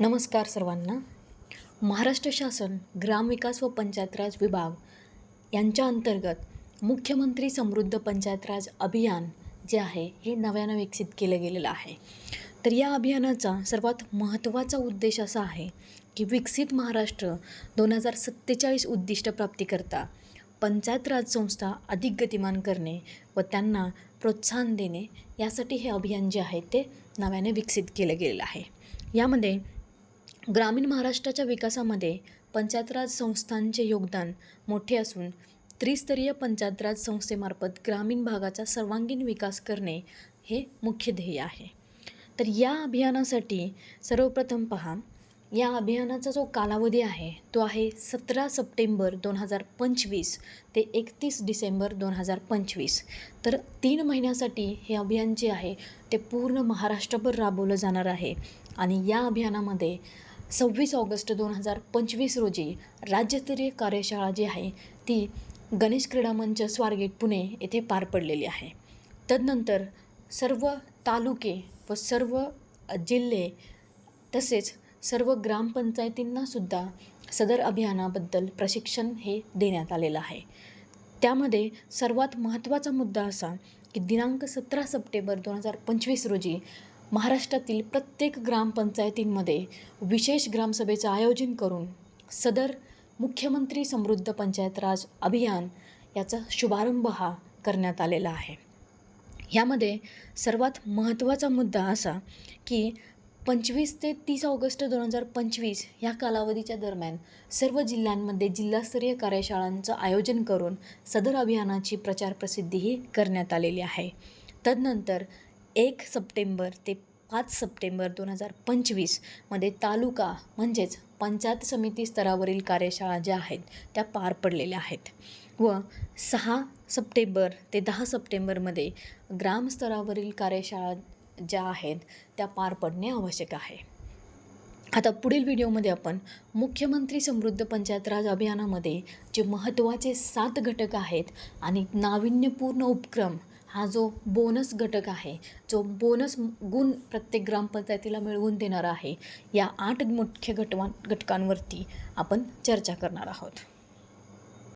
नमस्कार सर्वांना. महाराष्ट्र शासन ग्रामविकास व पंचायत राज विभाग यांच्या अंतर्गत मुख्यमंत्री समृद्ध पंचायत राज अभियान जे आहे हे नव्यानं विकसित केलं गेलेलं आहे. तर या अभियानाचा सर्वात महत्त्वाचा उद्देश असा आहे की विकसित महाराष्ट्र दोन हजार सत्तेचाळीस उद्दिष्ट प्राप्तीकरता पंचायत राज संस्था अधिक गतिमान करणे व त्यांना प्रोत्साहन देणे यासाठी हे अभियान जे आहे ते नव्याने विकसित केलं गेलेलं आहे. यामध्ये ग्रामीण महाराष्ट्राच्या विकासामध्ये पंचायत राज संस्थांचे योगदान मोठे असून त्रिस्तरीय पंचायत राज संस्थेमार्फत ग्रामीण भागाचा सर्वांगीण विकास करणे हे मुख्य ध्येय आहे. तर या अभियानासाठी सर्वप्रथम पहा या अभियानाचा जो कालावधी आहे तो आहे सतरा सप्टेंबर दोन हजार पंचवीस ते एकतीस डिसेंबर दोन हजार पंचवीस. तर तीन महिन्यासाठी हे अभियान जे आहे ते पूर्ण महाराष्ट्रभर राबवलं जाणार आहे. आणि या अभियानामध्ये सव्वीस ऑगस्ट दोन हजार पंचवीस रोजी राज्यस्तरीय कार्यशाळा जी आहे ती गणेश क्रीडा मंच स्वारगेट पुणे येथे पार पडलेली आहे. तदनंतर सर्व तालुके व सर्व जिल्हे तसेच सर्व ग्रामपंचायतींनासुद्धा सदर अभियानाबद्दल प्रशिक्षण हे देण्यात आलेलं आहे. त्यामध्ये सर्वात महत्त्वाचा मुद्दा असा की दिनांक सतरा सप्टेंबर दोन हजार पंचवीस रोजी महाराष्ट्रातील प्रत्येक ग्रामपंचायतींमध्ये विशेष ग्रामसभेचं आयोजन करून सदर मुख्यमंत्री समृद्ध पंचायत राज अभियान याचा शुभारंभ हा करण्यात आलेला आहे. यामध्ये सर्वात महत्त्वाचा मुद्दा असा की पंचवीस ते तीस ऑगस्ट दोन हजार पंचवीस ह्या कालावधीच्या दरम्यान सर्व जिल्ह्यांमध्ये जिल्हास्तरीय कार्यशाळांचं आयोजन करून सदर अभियानाची प्रचार प्रसिद्धीही करण्यात आलेली आहे. तदनंतर एक सप्टेंबर ते पाच सप्टेंबर दोन हजार पंचवीसमध्ये तालुका म्हणजेच पंचायत समिती स्तरावरील कार्यशाळा ज्या आहेत त्या पार पडलेल्या आहेत. व सहा सप्टेंबर ते दहा सप्टेंबरमध्ये ग्रामस्तरावरील कार्यशाळा ज्या आहेत त्या पार पडणे आवश्यक आहे. आता पुढील व्हिडिओमध्ये आपण मुख्यमंत्री समृद्ध पंचायत राज अभियानामध्ये जे महत्त्वाचे सात घटक आहेत आणि नाविन्यपूर्ण उपक्रम हा जो बोनस घटक आहे जो बोनस गुण प्रत्येक ग्रामपंचायतीला मिळवून देणारा आहे या आठ मुख्य घटवां घटकांवरती आपण चर्चा करणार आहोत.